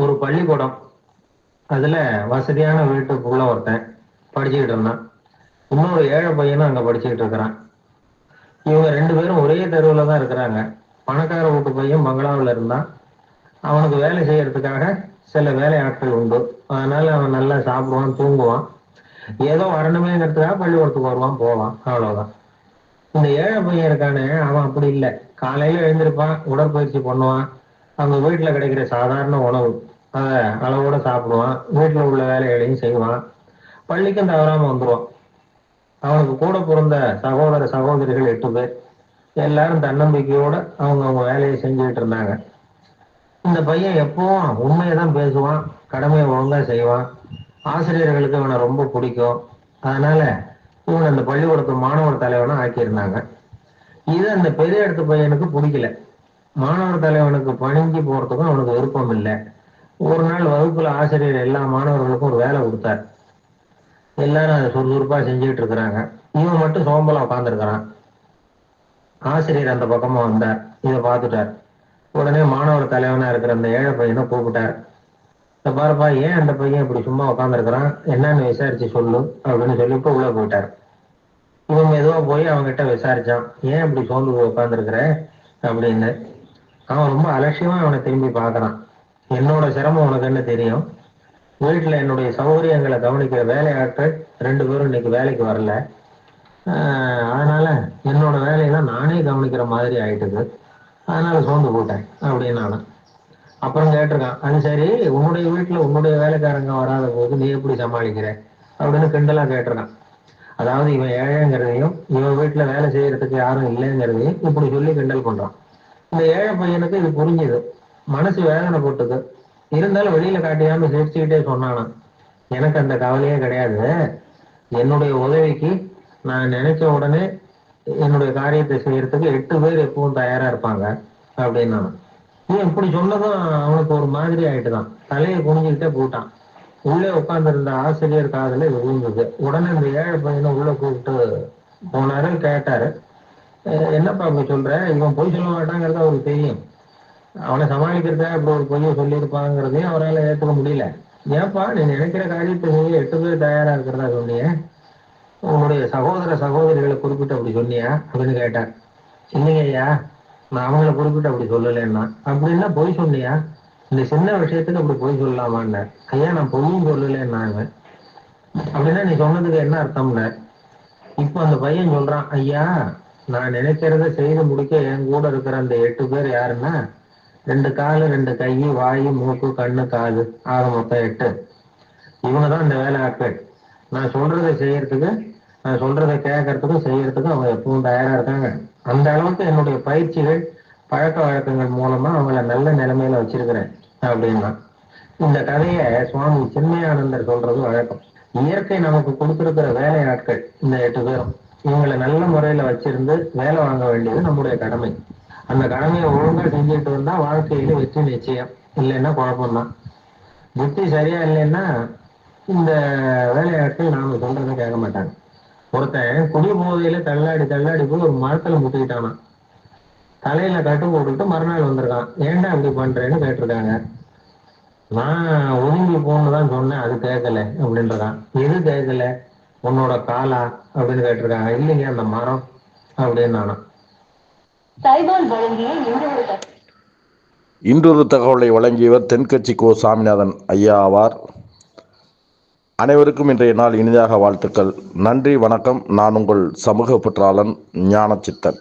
ஒரு பள்ளிக்கூடம். அதுல வசதியான வீட்டுக்குள்ள ஒருத்தன் படிச்சுக்கிட்டு இருந்தான். இன்னொரு ஏழை பையனும் அங்க படிச்சுக்கிட்டு இருக்கிறான். இவங்க ரெண்டு பேரும் ஒரே தெருவில் தான் இருக்கிறாங்க. பணக்கார வீட்டு பையன் பங்களாவில் இருந்தான். அவனுக்கு வேலை செய்யறதுக்காக சில வேலை ஆட்கள் உண்டு. அதனால அவன் நல்லா சாப்பிடுவான் தூங்குவான். ஏதோ வரணுமேங்கிறதுக்காக பள்ளிக்கூடத்துக்கு வருவான் போவான். அவ்வளவுதான். இந்த ஏழை பையன் இருக்கானே அவன் அப்படி இல்லை. காலையில எழுந்திருப்பான் உடற்பயிற்சி பண்ணுவான். அவங்க வீட்டுல கிடைக்கிற சாதாரண உணவு. அதை அளவோட சாப்பிடுவான். வீட்டுல உள்ள வேலைகளையும் செய்வான். பள்ளிக்கும் தவறாம வந்துருவான். அவனுக்கு கூட பிறந்த சகோதர சகோதரிகள் எட்டு பேர். எல்லாரும் தன்னம்பிக்கையோட அவங்க அவங்க வேலையை செஞ்சுக்கிட்டு இருந்தாங்க. இந்த பையன் எப்பவும் உண்மையை தான் பேசுவான். கடமையை ஒழுங்கா செய்வான். ஆசிரியர்களுக்கு இவனை ரொம்ப பிடிக்கும். அதனால இவன் அந்த பள்ளிக்கூடத்து மாணவர் தலைவனா ஆக்கியிருந்தாங்க. இது அந்த பெரிய இடத்து பையனுக்கு பிடிக்கல. மாணவர் தலைவனுக்கு பணிஞ்சு போறதுக்கும் அவனுக்கு விருப்பம் இல்லை. ஒரு நாள் வகுப்புல ஆசிரியர் எல்லா மாணவர்களுக்கும் ஒரு வேலை கொடுத்தார். எல்லாரும் அதை சுறுசுறுப்பா செஞ்சுட்டு இருக்கிறாங்க. இவன் மட்டும் சோம்பலா உட்காந்துருக்கிறான் ஆசிரியர் அந்த பக்கமா வந்தார். இதை பார்த்துட்டார். உடனே மாணவர் தலைவனா இருக்கிற அந்த ஏழை பையனை கூப்பிட்டார். "இந்த பாருப்பா ஏன் அந்த பையன் இப்படி சும்மா உட்காந்துருக்கிறான் என்னன்னு விசாரிச்சு சொல்லு அப்படின்னு சொல்லி இப்போ உள்ள போயிட்டார். இவன் மெதுவா போய் அவன்கிட்ட விசாரிச்சான். ஏன் இப்படி சோர்ந்து உட்காந்துருக்குற உட்காந்துருக்கிற அப்படின்னு. அவன் ரொம்ப அலட்சியமா அவனை திரும்பி பார்க்கறான். என்னோட சிரமம் உனக்கு என்ன தெரியும்? வீட்டுல என்னுடைய சௌகரியங்களை கவனிக்கிற வேலையாட்கள் ரெண்டு பேரும் இன்னைக்கு வேலைக்கு வரல. அதனால என்னோட வேலையெல்லாம் நானே கவனிக்கிற மாதிரி ஆயிட்டுது. அதனால சோர்ந்து போட்டேன் அப்படின்னு நானு அப்புறம் கேட்டிருக்கான் அது சரி உன்னுடைய வீட்டுல உன்னுடைய வேலைக்காரங்க வராத போது நீ எப்படி சமாளிக்கிற? அப்படின்னு கிண்டலா கேட்டிருக்கான். அதாவது இவன் ஏழைங்கிறதையும் இவன் வீட்டுல வேலை செய்யறதுக்கு யாரும் இல்லைங்கிறதையும் இப்படி சொல்லி கிண்டல் பண்றான். இந்த ஏழை பையனுக்கு இது புரிஞ்சுது. மனசு வேதனைப்பட்டது இருந்தாலும் வெளியில காட்டியாம சிரிச்சுக்கிட்டே சொன்னானா. எனக்கு அந்த கவலையே கிடையாது. என்னுடைய உதவிக்கு நான் நினைச்ச உடனே என்னுடைய காரியத்தை செய்யறதுக்கு எட்டு பேர் எப்பவும் தயாரா இருப்பாங்க அப்படின்னு இவன் இப்படி சொன்னதும் அவனுக்கு ஒரு மாதிரி ஆயிட்டுதான். தலையை குனிஞ்சுக்கிட்டே போட்டான். உள்ளே உட்கார்ந்திருந்த ஆசிரியர் காதல இது விழுந்தது. உடனே இந்த ஏழை பையனை உள்ள கூப்பிட்டு போனாரு கேட்டாரு. என்னப்பா அப்படி சொல்ற? இவன் பொய் சொல்ல மாட்டாங்கிறது அவருக்கு தெரியும். அவனை சமாளிக்கிறதுக்காக இப்படி ஒரு பொய்யை சொல்லியிருப்பாங்கிறதையும் அவரால் ஏற்றுக்க முடியல. ஏன்பா நீ நினைக்கிற காரியத்தை செய்ய எட்டு பேர் தயாரா இருக்கிறதா சொன்னிய? உன்னுடைய சகோதர சகோதரிகளை குறிப்பிட்டு அப்படி சொன்னியா? அப்படின்னு கேட்டார். இல்லைங்க ஐயா நான் அவங்கள குறிப்பிட்டு அப்படி சொல்லலைன்னா. அப்படின்னா பொய் சொன்னியா? இந்த சின்ன விஷயத்துக்கு அப்படி பொய் சொல்லலாமான்னு. ஐயா நான் பொய்யும் சொல்லலைன்னா அப்படின்னா நீ சொன்னதுக்கு என்ன அர்த்தம்னு? இப்போ அந்த பையன் சொல்றான் ஐயா நான் நினைக்கிறத செய்து முடிக்க என் கூட இருக்கிற அந்த எட்டு பேர் யாருன்னா ரெண்டு காலு ரெண்டு கை வாய் மூக்கு கண்ணு காது ஆக மொத்தம் எட்டு. இவங்க தான் இந்த வேலை ஆட்கள் நான் சொல்றதை செய்யறதுக்கு நான் சொல்றதை கேட்கறதுக்கும் செய்யறதுக்கும் அவங்க எப்பவும் தயாரா இருக்காங்க. அந்த அளவுக்கு என்னுடைய பயிற்சிகள் பழக்க வழக்கங்கள் மூலமா அவங்கள நல்ல நிலைமையில வச்சிருக்கிறேன் அப்படின்னா. இந்த கதையை சுவாமி சின்மயானந்தர் சொல்றது வழக்கம். இயற்கை நமக்கு கொடுத்திருக்கிற வேலை ஆட்கள் இந்த எட்டு பேரும். இவங்களை நல்ல முறையில வச்சிருந்து வேலை வாங்க வேண்டியது நம்முடைய கடமை. அந்த கடமையை ஒழுங்கா செஞ்சுட்டு வந்தா வாழ்க்கையில வெற்றி நிச்சயம். இல்லைன்னா குழப்பம்தான். புத்தி சரியா இல்லைன்னா இந்த வேலையாட்கள் நாம சொல்றதை கேட்க மாட்டாங்க. ஒருத்தன் குடி போதையில தள்ளாடி தள்ளாடி போய் ஒரு மரத்துல முட்டிக்கிட்டானான் தலையில கட்டு போட்டுட்டு மறுநாள் வந்திருக்கான். ஏன்டா இப்படி பண்றேன்னு கேட்டிருக்காங்க. நான் ஒதுங்கி போன்னு தான் சொன்னேன். அது கேட்கல அப்படின்றதான். எது கேட்கல? உன்னோட காலா அப்படின்னு கேட்டிருக்காங்க. இல்லைங்க அந்த மரம் அப்படின்னு நானும். இன்றொரு தகவலை வழங்கியவர் தென்கட்சி கோ சாமிநாதன் ஐயா ஆவார். அனைவருக்கும் இன்றைய நாள் இனிதாக வாழ்த்துக்கள். நன்றி வணக்கம். நான் உங்கள் சமூக பற்றாளன் ஞானச்சித்தன்.